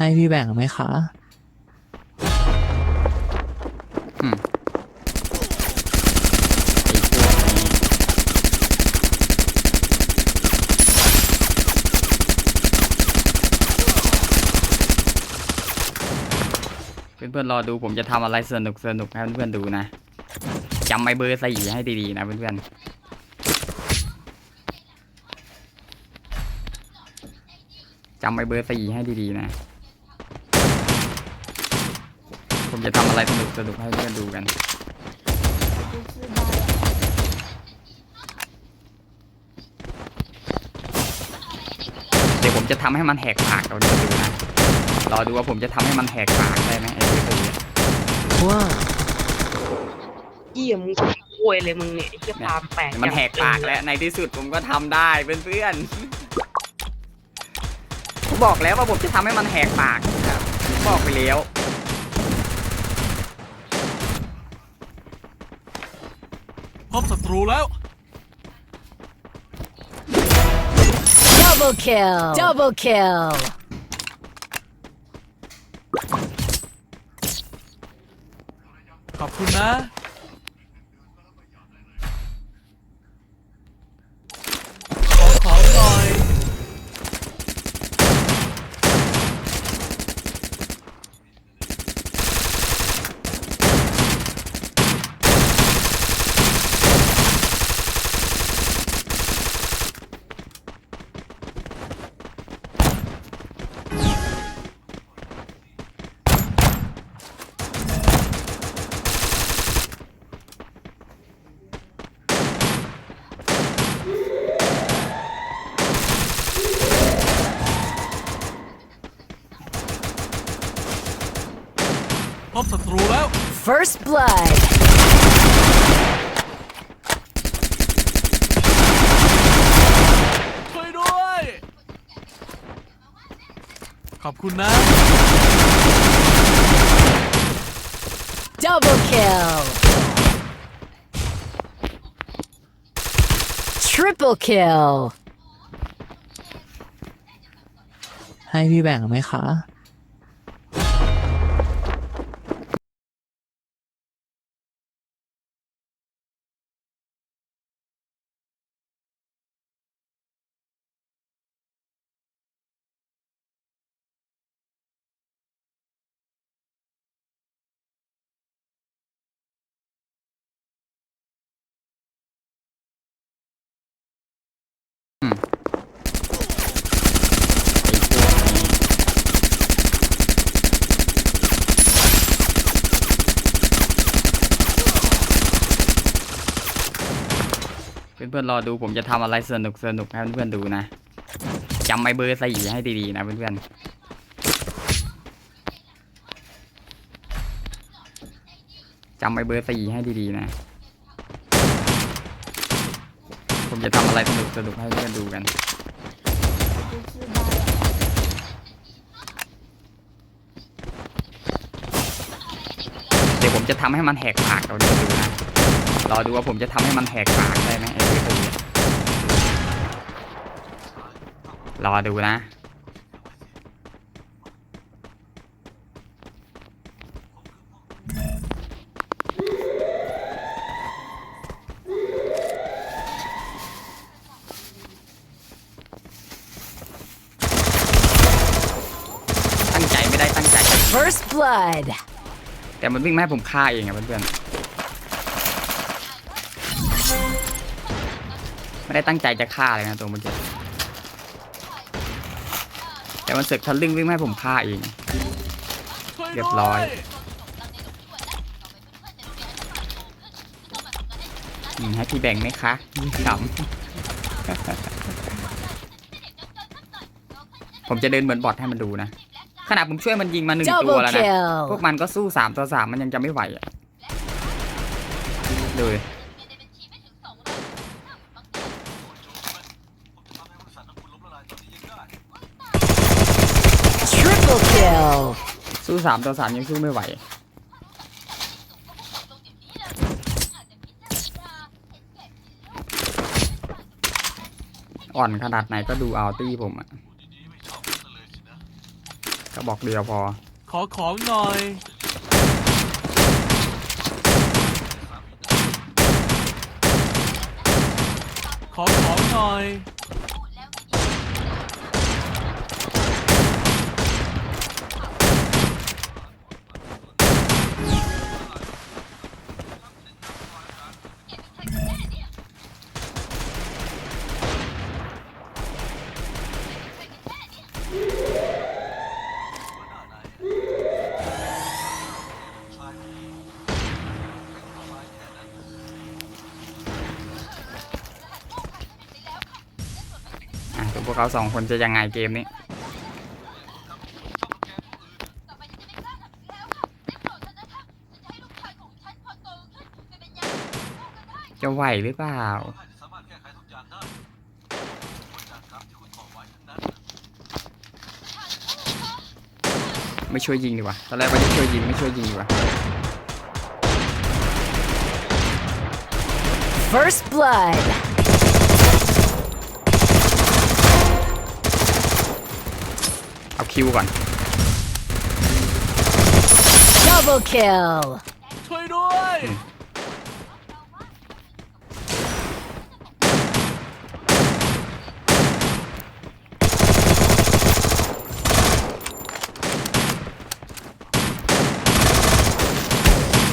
ให้พี่แบ่งไหมคะ อืมไอ้พวกนี้เพื่อนๆรอดูผมจะทำอะไรสนุกสนุกๆให้เพื่อนๆดูนะจำไอ้เบอร์สี่ให้ดีๆนะเพื่อนๆ จำไอ้เบอร์สี่ให้ดีๆนะ ผมจะทำอะไรสนุกสนุกๆให้เพื่อนดูกัน เดี๋ยวผมจะทำให้มันแหกปากเราดูนะ รอดูว่าผมจะทำให้มันแหกปากได้ไหมไอ้ตัวนี้ว่าเยี่ยมงโวยเลยมึงเนี่ยไอ้เหี้ยฟาร์มแปลกมันแหกปากแล้วในที่สุดผมก็ทำได้เพื่อนๆผมบอกแล้วว่าผมจะทำให้มันแหกปากครับผมบอกไปแล้ว พบศัตรูแล้ว Double kill! Double kill! ขอบคุณนะ บศัตรูแล้ว First blood! ช่วยด้วย ขอบคุณนะ Double kill! Triple kill! ให้พี่แบ่งไหมคะ เพื่อนๆรอดูผมจะทำอะไรสนุกสนุกให้เพื่อนๆดูนะจำไอเบอร์สี่ให้ดีๆนะเพื่อนๆจำไอเบอร์สี่ให้ดีๆนะ ผม จะทำอะไรสนุกสนุกให้เพื่อนดูกัน เดี๋ยวผมจะทำให้มันแหกปากเราดูนะ รอดูว่าผมจะทำให้มันแหกปากได้ไหมไอ้ตัวนี้รอดูนะ ตั้งใจไม่ได้ตั้งใจ First blood! แต่มันวิ่งมาให้ผมฆ่าเองอะเพื่อนๆไม่ได้ตั้งใจจะฆ่าเลยนะตัวมันจะแต่มันเสกทะลึ่งวิ่งมาให้ผมฆ่าเอง เรียบร้อย อืมให้พี่แบ่งไหมคะขำผมจะเดินเหมือนบอทให้มันดูนะ ขนาดผมช่วยมันยิงมาหนึ่งตัว Double แล้วนะ พวก kill! มันก็สู้สามต่อสามมันยังจะไม่ไหวอะดูดิ Triple kill! สู้สามต่อสามยังสู้ไม่ไหวอ่อนขนาดไหนก็ดูเอาตี้ผมอะ ก็บอกเดียวพอ ขอของหน่อย ขอของหน่อย เขาสองคนจะยังไงเกมนี้ จะไหวหรือเปล่า ไม่ช่วยยิงดีกว่า ตอนแรกว่าจะช่วยยิงไม่ช่วยยิงดีกว่า First blood. เอาคิวก่อน Double kill. ช่วยด้วย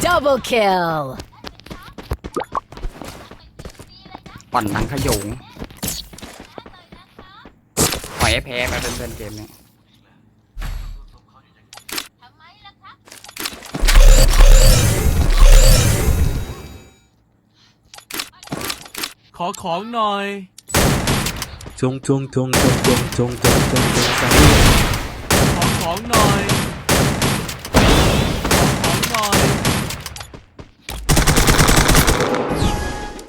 Double kill. ปั่นหนังขโยงปล่อยให้แพ้ไปเป็นเพื่อนๆเกมนี้ ขอของหน่อย จงจงจงจงจงจงจงจงจงสาขอของหน่อย ขอของหน่อย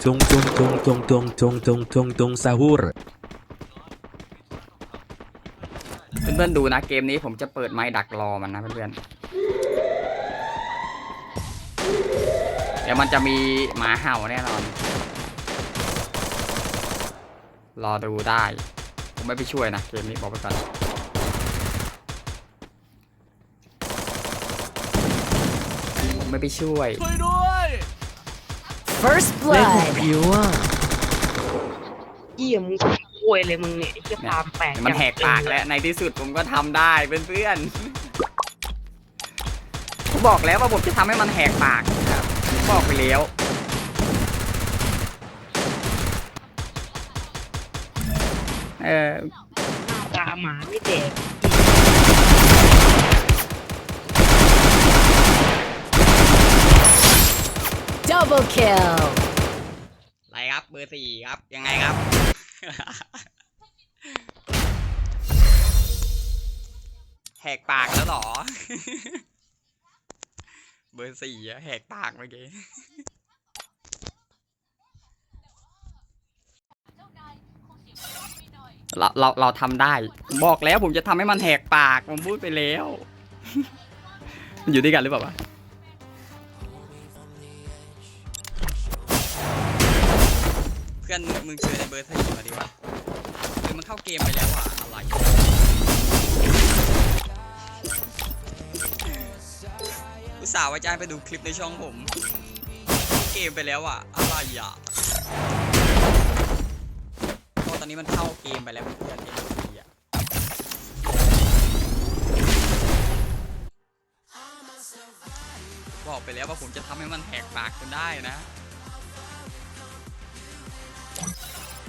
จงจงจงจงจงจงจงจงจงซาฮูรเพื่อนๆดูนะเกมนี้ผมจะเปิดไม้ดักรอมันนะเพื่อนๆเดี๋ยวมันจะมีหมาเห่าแน่นอน รอดูได้ ผมไม่ไปช่วยนะ เกมนี้บอกไปก่อนผมไม่ไปช่วย ช่วยด้วย First เล่นหก blood. คิวอะเหี้ยมึงโวยเลยมึงเนี่ยไอ้เหี้ยฟาร์มแปลกมันแหกปากแล้ว ในที่สุดผมก็ทำได้เพื่อนๆ ผมบอกแล้วว่าผมจะทำให้มันแหกปากครับผมบอกไปแล้ว เออหน้าตาหมาไม่แดก Double kill. อะไรครับเบอร์สี่ครับ ยังไงครับ แหกปากแล้วเหรอ เบอร์สี่อะแหกปากเมื่อกี้ เราเราเราทำได้ บอกแล้วผมจะทำให้มันแหกปากผมพูดไปแล้ว มันอยู่ด้วยกันหรือเปล่าวะเพื่อนมึงเชิญในเบอร์สี่มาดีวะหรือมันเข้าเกมไปแล้วอะอะไรอุตส่าห์ว่าจะให้ไปดูคลิปในช่องผม เกมไปแล้วอะอะไรอะ อนนี้มันเข้าเกมไปแล้วเพื่อนเกมสี่อะบอกไปแล้วว่าผมจะทำให้มันแหกปากจนได้นะ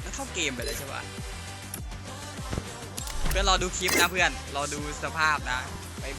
มันเข้าเกมไปเลยใช่ปะเพื่อนรอดูคลิปนะเพื่อนรอดูสภาพนะ